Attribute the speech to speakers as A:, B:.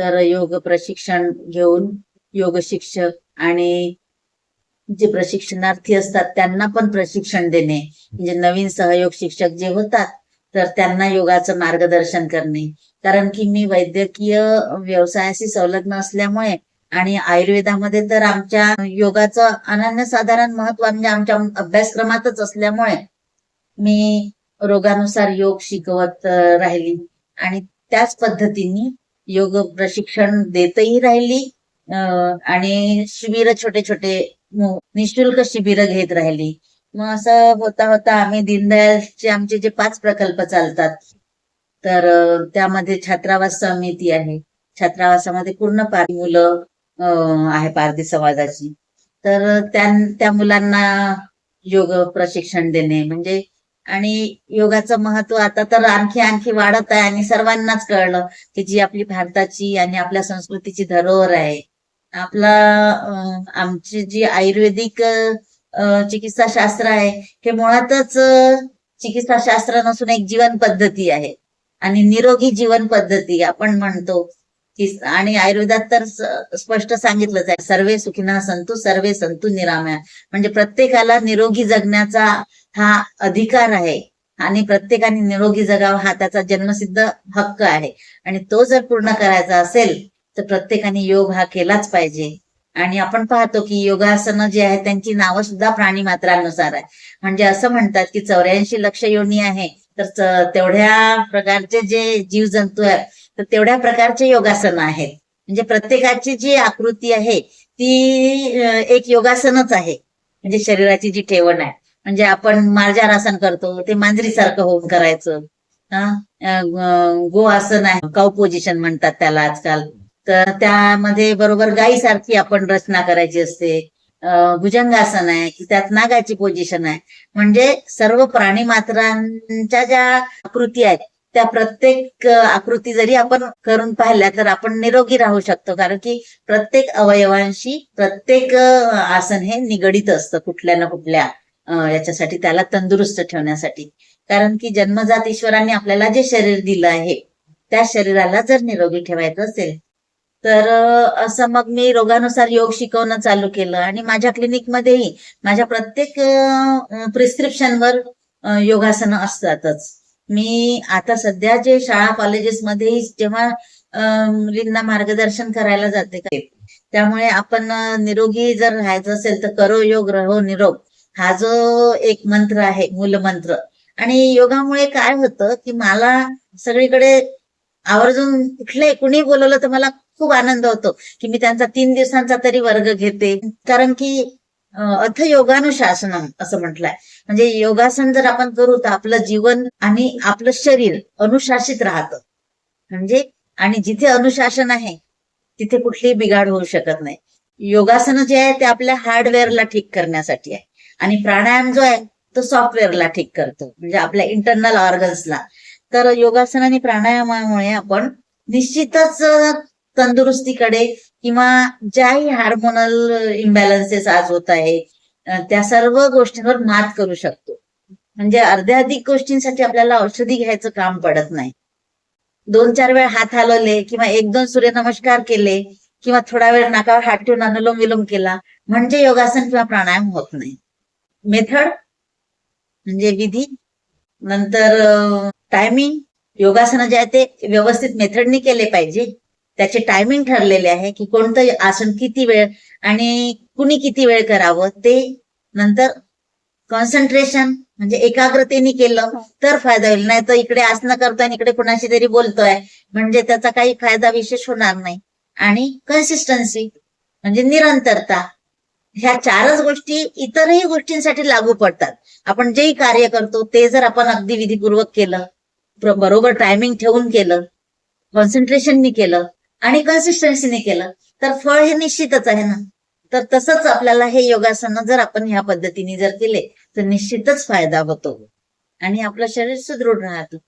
A: तर योग प्रशिक्षण घेऊन योग शिक्षक आणि जे प्रशिक्षणार्थी असतात त्यांना पण प्रशिक्षण देणे. म्हणजे नवीन सहयोग शिक्षक जे होतात तर त्यांना योगाचं मार्गदर्शन करणे. कारण की मी वैद्यकीय व्यवसायाशी संलग्न असल्यामुळे आणि आयुर्वेदामध्ये तर आमच्या योगाचं अनन्यसाधारण महत्त्व म्हणजे आमच्या अभ्यासक्रमातच असल्यामुळे मी रोगानुसार योग शिकवत राहिली. आणि त्याच पद्धतीने योग प्रशिक्षण देतही राहिली. आणि शिबिर छोटे छोटे निशुल्क शिबिर घेत राहिली. मग असं होता होता आम्ही दीनदयालचे आमचे जे पाच प्रकल्प चालतात तर त्यामध्ये छात्रावास समिती आहे. छात्रावासामध्ये पूर्ण पार मुलं आहे पारधी समाजाची. तर त्या त्या मुलांना योग प्रशिक्षण देणे म्हणजे आणि योगाचं महत्त्व आता तर आणखी आणखी वाढत आहे आणि सर्वांनाच कळलं की जी आपली भारताची आणि आपल्या संस्कृतीची धरोहर आहे. आपला आमची जी आयुर्वेदिक चिकित्साशास्त्र चिकित्सा शास्त्र आहे हे मुळातच चिकित्साशास्त्र चिकित्सा शास्त्र नसून एक जीवन पद्धती आहे. आणि निरोगी जीवन पद्धती आपण म्हणतो. की आणि आयुर्वेदात तर स्पष्ट सांगितलंच आहे सर्वे सुखिना संतु सर्वे संतु निरामया. म्हणजे प्रत्येकाला निरोगी जगण्याचा हा अधिकार आहे आणि प्रत्येकाने निरोगी जगावा हा त्याचा जन्मसिद्ध हक्क आहे. आणि तो जर पूर्ण करायचा असेल तर प्रत्येकाने योग हा केलाच पाहिजे. आणि आपण पाहतो की योगासनं जे आहे त्यांची नावं सुद्धा प्राणी मात्रानुसार आहे. म्हणजे असं म्हणतात की चौऱ्याऐंशी लक्ष योनी आहे तर तेवढ्या प्रकारचे जे जीव जंतू आहेत तर तेवढ्या प्रकारचे योगासनं आहेत. म्हणजे प्रत्येकाची जी आकृती आहे ती एक योगासनच आहे. म्हणजे शरीराची जी ठेवण आहे. म्हणजे आपण मार्जारासन करतो ते मांजरीसारखं होऊन करायचं. गो आसन आहे. काऊ पोझिशन म्हणतात त्याला आजकाल. तर त्यामध्ये बरोबर गायीसारखी आपण रचना करायची असते. भुजंगासन आहे की त्यात नागाची पोझिशन आहे. म्हणजे सर्व प्राणी मात्रांच्या ज्या आकृती आहेत त्या प्रत्येक आकृती जरी आपण करून पाहिल्या तर आपण निरोगी राहू शकतो. कारण की प्रत्येक अवयवांशी प्रत्येक आसन हे निगडीत असतं कुठल्या ना कुठल्या याच्यासाठी त्याला तंदुरुस्त ठेवण्यासाठी. कारण की जन्मजात ईश्वराने आपल्याला जे शरीर दिलं आहे त्या शरीराला जर निरोगी ठेवायचं असेल तर असं मग मी रोगानुसार योग शिकवणं चालू केलं आणि माझ्या क्लिनिकमध्येही माझ्या प्रत्येक प्रिस्क्रिप्शनवर योगासनं असतातच. मी आता सध्या जे शाळा कॉलेजेसमध्ये जेव्हा मुलींना मार्गदर्शन करायला जाते त्यामुळे आपण निरोगी जर राहायचं असेल तर करो योग रहो निरोग. हा जो एक मंत्र आहे मूलमंत्र आणि योगामुळे काय होतं की मला सगळीकडे आवर्जून कुठले कुणी बोलवलं तर मला खूप आनंद होतो की मी त्यांचा तीन दिवसांचा तरी वर्ग घेते. कारण की अथ योगानुशासनम असं म्हटलंय. म्हणजे योगासन जर आपण करू तर आपलं जीवन आणि आपलं शरीर अनुशासित राहतं. म्हणजे आणि जिथे अनुशासन आहे तिथे कुठलीही बिघाड होऊ शकत नाही. योगासन जे आहे ते आपल्या हार्डवेअरला ठीक करण्यासाठी आहे. आणि प्राणायाम जो आहे तो सॉफ्टवेअरला ठीक करतो. म्हणजे आपल्या इंटरनल ऑर्गन्सला तर योगासन आणि प्राणायामामुळे आपण निश्चितच तंदुरुस्तीकडे किंवा ज्याही हार्मोनल इम्बॅलन्सेस आज होत आहे त्या सर्व गोष्टींवर मात करू शकतो. म्हणजे अर्ध्या अधिक गोष्टींसाठी आपल्याला औषधी घ्यायचं काम पडत नाही. दोन चार वेळ हात हलवले किंवा एक दोन सूर्यनमस्कार केले किंवा थोडा वेळ नाकावर हात ठेवून अनुलोम विलोम केला म्हणजे योगासन किंवा प्राणायाम होत नाही. मेथड म्हणजे विधी नंतर टायमिंग योगासनं जे आहे ते व्यवस्थित मेथडने केले पाहिजे. त्याचे टायमिंग ठरलेले आहे की कोणतं आसन किती वेळ आणि कुणी किती वेळ करावं ते नंतर कॉन्सन्ट्रेशन म्हणजे एकाग्रतेने केलं तर फायदा होईल. नाही तर इकडे आसनं करतोय आणि इकडे कुणाशी तरी बोलतोय म्हणजे त्याचा काही फायदा विशेष होणार नाही. आणि कन्सिस्टन्सी म्हणजे निरंतरता. ह्या चारच गोष्टी इतरही गोष्टींसाठी लागू पडतात. आपण जेही कार्य करतो ते जर आपण अगदी विधीपूर्वक केलं बरोबर टायमिंग ठेवून केलं कॉन्सन्ट्रेशननी केलं आणि कन्सिस्टन्सीने केलं तर फळ हे निश्चितच आहे ना. तर तसंच आपल्याला हे योगासनं जर आपण ह्या पद्धतीने जर केले तर निश्चितच फायदा होतो. आणि आपलं शरीर सुदृढ राहतं.